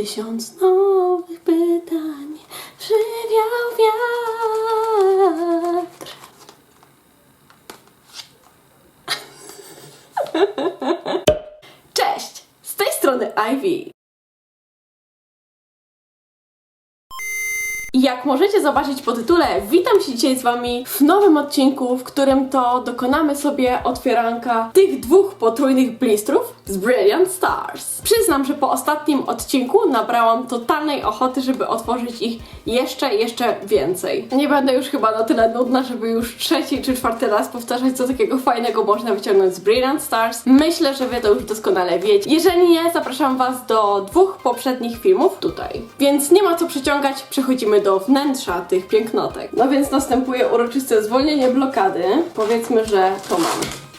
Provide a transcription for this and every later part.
Tysiąc nowych pytań przywiał wiatr. Cześć! Z tej strony Ivy. Jak możecie zobaczyć po tytule, witam się dzisiaj z Wami w nowym odcinku, w którym to dokonamy sobie otwieranka tych dwóch potrójnych blistrów z Brilliant Stars. Przyznam, że po ostatnim odcinku nabrałam totalnej ochoty, żeby otworzyć ich jeszcze, jeszcze więcej. Nie będę już chyba na tyle nudna, żeby już trzeci czy czwarty raz powtarzać, co takiego fajnego można wyciągnąć z Brilliant Stars. Myślę, że Wy to już doskonale wiecie. Jeżeli nie, zapraszam Was do dwóch poprzednich filmów tutaj. Więc nie ma co przyciągać, przechodzimy do wnętrza tych pięknotek. No więc następuje uroczyste zwolnienie blokady. Powiedzmy, że to mam.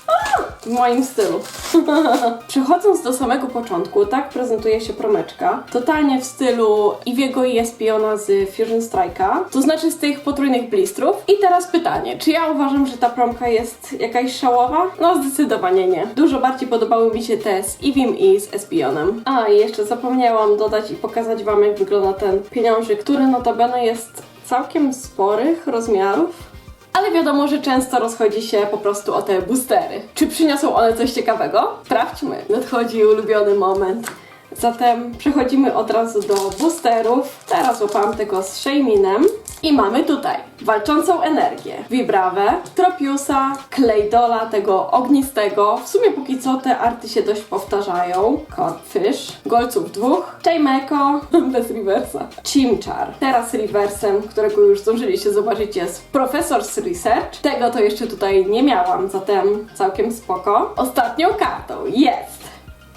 W moim stylu. Przechodząc do samego początku, tak prezentuje się promeczka. Totalnie w stylu Iwiego i Espiona z Fusion Strike'a. To znaczy z tych potrójnych blistrów. I teraz pytanie, czy ja uważam, że ta promka jest jakaś szałowa? No zdecydowanie nie. Dużo bardziej podobały mi się te z Ivim i z Espionem. A i jeszcze zapomniałam dodać i pokazać wam jak wygląda ten pieniążek, który notabene jest całkiem sporych rozmiarów. Ale wiadomo, że często rozchodzi się po prostu o te boostery. Czy przyniosą one coś ciekawego? Sprawdźmy. Nadchodzi ulubiony moment. Zatem przechodzimy od razu do boosterów. Teraz łapałam tego z Shayminem. I mamy tutaj walczącą energię, Vibrawę, Tropiusa, Claydola, tego ognistego. W sumie póki co te arty się dość powtarzają. Corpfish, Golców dwóch, Chaimeko, bez reversa, Chimchar. Teraz reversem, którego już zdążyliście zobaczyć jest Professor's Research. Tego to jeszcze tutaj nie miałam, zatem całkiem spoko. Ostatnią kartą jest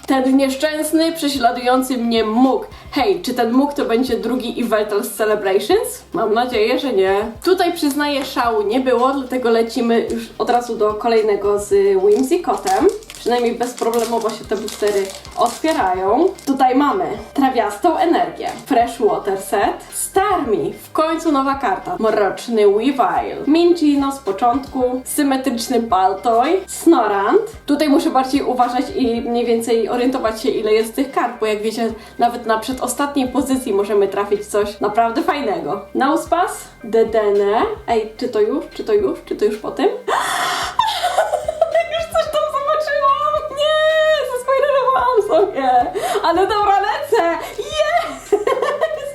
ten nieszczęsny, prześladujący mnie mógł. Hej, czy ten mógł to będzie drugi Eveltal's Celebrations? Mam nadzieję, że nie. Tutaj przyznaję, szału nie było, dlatego lecimy już od razu do kolejnego z Whimsicotem. Przynajmniej bezproblemowo się te boostery otwierają. Tutaj mamy trawiastą energię, Fresh Water Set, W końcu nowa karta, Mroczny Weavile, Minchino z początku, Symetryczny Baltoy, Snorant. Tutaj muszę bardziej uważać i mniej więcej orientować się ile jest tych kart, bo jak wiecie, nawet na przedostatniej pozycji możemy trafić coś naprawdę fajnego. Nauspas, Dedenne, ej, czy to już, czy to już, czy to już po tym? Już coś tam zobaczyłam! Nie! Zaspoilerowałam sobie! Ale dobra, lecę! Jest!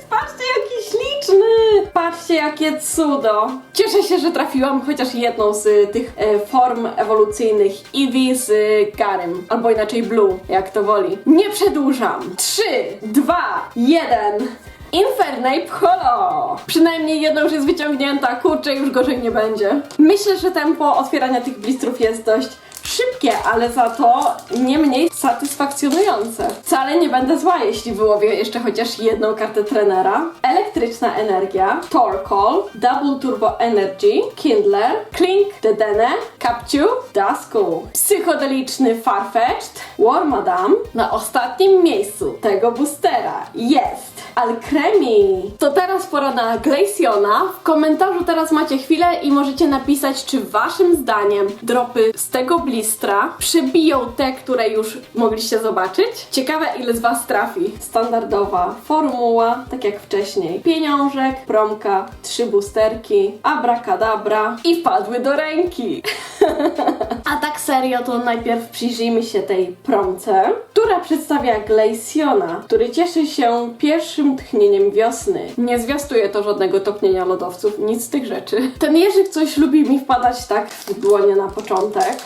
Patrzcie, jaki śliczny! Patrzcie, cudo! Cieszę się, że trafiłam chociaż jedną z tych e, form ewolucyjnych Eevee z e, Garym, albo inaczej Blue, jak to woli. Nie przedłużam! 3, 2, 1... Infernape Holo! Przynajmniej jedna już jest wyciągnięta, kurczę, już gorzej nie będzie. Myślę, że tempo otwierania tych blistrów jest dość szybkie, ale za to nie mniej satysfakcjonujące. Wcale nie będę zła, jeśli wyłowię jeszcze chociaż jedną kartę trenera. Elektryczna energia, Torkoal, Double Turbo Energy, Kindler, Klink, Dedenne, Capture, Duskull, psychodeliczny Farfetch'd, Wormadam. Na ostatnim miejscu tego boostera jest Alcremi. To teraz pora na Glaciona. W komentarzu teraz macie chwilę i możecie napisać, czy waszym zdaniem dropy z tego blistra przebiją te, które już mogliście zobaczyć. Ciekawe, ile z was trafi. Standardowa formuła, tak jak wcześniej. Pieniążek, promka, trzy boosterki, abracadabra i wpadły do ręki. A tak serio, to najpierw przyjrzyjmy się tej promce, która przedstawia Glaciona, który cieszy się pierwszym tchnieniem wiosny. Nie zwiastuje to żadnego topnienia lodowców, nic z tych rzeczy. Ten jeżyk coś lubi mi wpadać tak w dłonie na początek.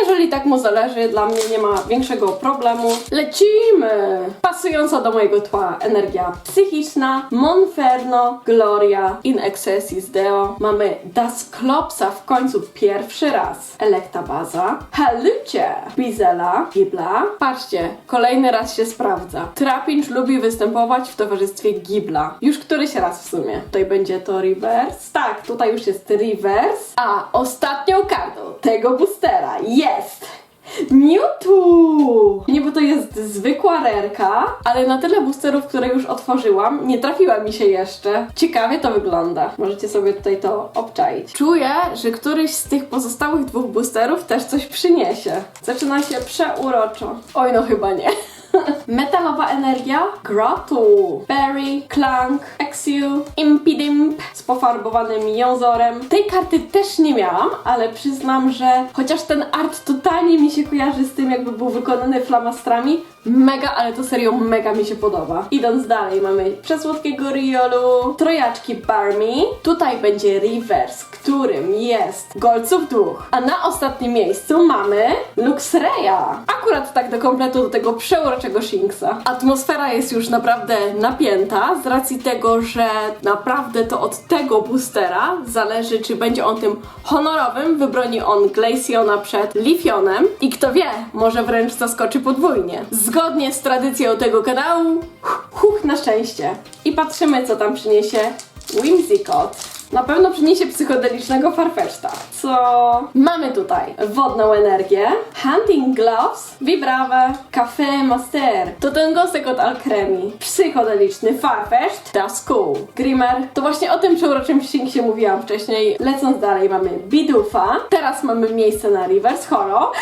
Jeżeli tak mu zależy, dla mnie nie ma większego problemu. Lecimy! Pasująca do mojego tła energia psychiczna, Monferno, Gloria, In Excelsis Deo. Mamy Dasklopsa w końcu pierwszy raz. Electabaza, Halucie, Bizela, Gibla. Patrzcie, kolejny raz się sprawdza. Trapinch lubi występować w towarzystwie Gibla. Już któryś raz w sumie. Tutaj będzie to reverse. Tak, tutaj już jest reverse. A ostatnią kartą tego boostera jest Mewtwo! Nie, bo to jest zwykła rerka, ale na tyle boosterów, które już otworzyłam, nie trafiła mi się jeszcze. Ciekawie to wygląda. Możecie sobie tutaj to obczaić. Czuję, że któryś z tych pozostałych dwóch boosterów też coś przyniesie. Zaczyna się przeuroczo. Oj, no chyba nie. Metalowa energia, Grotu, Berry, Clank, Exiu, Impidimp z pofarbowanym jązorem. Tej karty też nie miałam, ale przyznam, że chociaż ten art totalnie mi się kojarzy z tym, jakby był wykonany flamastrami, mega, ale to serio mega mi się podoba. Idąc dalej, mamy przesłodkiego Riolu, trojaczki Barmy, tutaj będzie Reverse, którym jest Golców Duch, a na ostatnim miejscu mamy Luxreya. Akurat tak do kompletu do tego przeuroczego Shinxa. Atmosfera jest już naprawdę napięta z racji tego, że naprawdę to od tego boostera zależy, czy będzie on tym honorowym, wybroni on Glaceona przed Lifionem i kto wie, może wręcz zaskoczy podwójnie. Zgodnie z tradycją tego kanału, huh na szczęście. I patrzymy, co tam przyniesie Whimsicott. Na pewno przyniesie psychodelicznego Farfetch'ta. Co mamy tutaj? Wodną energię, Hunting Gloves, Vibrawę, Café Master. To ten gostek od Alcremi. Psychodeliczny Farfetch, that's cool. Grimmer, to właśnie o tym przeuroczym się mówiłam wcześniej. Lecąc dalej mamy Bidufa. Teraz mamy miejsce na Reverse Holo.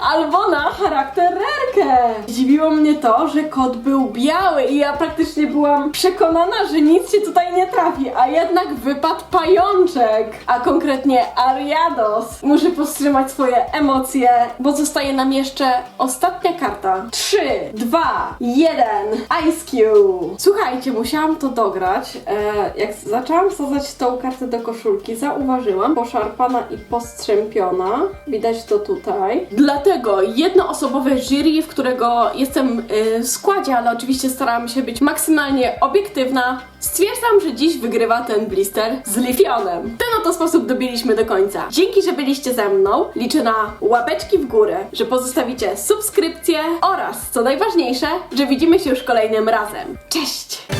Albo na charaktererkę. Zdziwiło mnie to, że kot był biały i ja praktycznie byłam przekonana, że nic się tutaj nie trafi, a jednak wypadł pajączek, a konkretnie Ariados. Muszę powstrzymać swoje emocje, bo zostaje nam jeszcze ostatnia karta. 3, 2, 1, Ice Cube. Słuchajcie, musiałam to dograć. E, jak zaczęłam wsadzać tą kartę do koszulki, zauważyłam poszarpana i postrzępiona. Widać to tutaj. Dlatego jednoosobowe jury, w którego jestem y, w składzie, ale oczywiście starałam się być maksymalnie obiektywna, stwierdzam, że dziś wygrywa ten blister z Lifionem. W ten oto sposób dobiliśmy do końca. Dzięki, że byliście ze mną. Liczę na łapeczki w górę, że pozostawicie subskrypcję oraz, co najważniejsze, że widzimy się już kolejnym razem. Cześć!